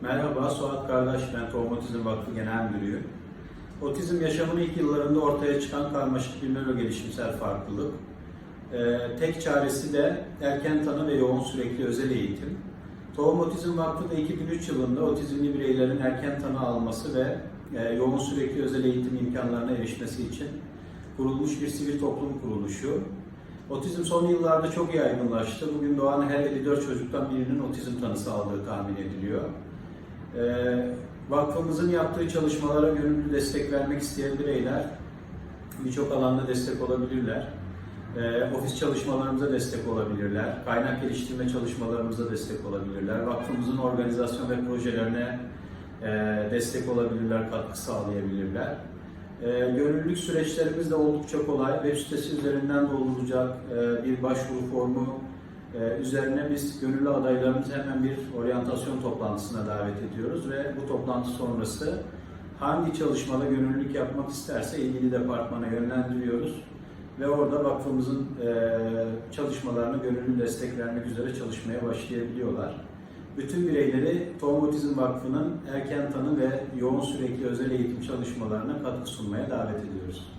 Merhaba, Suat Kardeş, ben Tohum Vakfı Genel Müdürüyüm. Otizm yaşamın ilk yıllarında ortaya çıkan karmaşık bir nörogelişimsel farklılık. Ee, tek çaresi de erken tanı ve yoğun sürekli özel eğitim. Tohum Otizm Vakfı da 2003 yılında otizmli bireylerin erken tanı alması ve e, yoğun sürekli özel eğitim imkanlarına erişmesi için kurulmuş bir sivil toplum kuruluşu. Otizm son yıllarda çok yaygınlaştı. Bugün doğan her 54 çocuktan birinin otizm tanısı aldığı tahmin ediliyor. Ee, vakfımızın yaptığı çalışmalara gönüllü destek vermek isteyen bireyler birçok alanda destek olabilirler. Ee, ofis çalışmalarımıza destek olabilirler. Kaynak geliştirme çalışmalarımıza destek olabilirler. Vakfımızın organizasyon ve projelerine e, destek olabilirler, katkı sağlayabilirler. E, gönüllülük süreçlerimiz de oldukça kolay. Web sitesi üzerinden doldurulacak e, bir başvuru formu e, üzerine biz gönüllü adaylarımızı hemen bir oryantasyon toplantısına davet ediyoruz ve bu toplantı sonrası hangi çalışmada gönüllülük yapmak isterse ilgili departmana yönlendiriyoruz ve orada vakfımızın e, çalışmalarına gönüllü destek vermek üzere çalışmaya başlayabiliyorlar. Bütün bireyleri Tohum Otizm Vakfı'nın erken tanı ve yoğun sürekli özel eğitim çalışmalarına katkı sunmaya davet ediyoruz.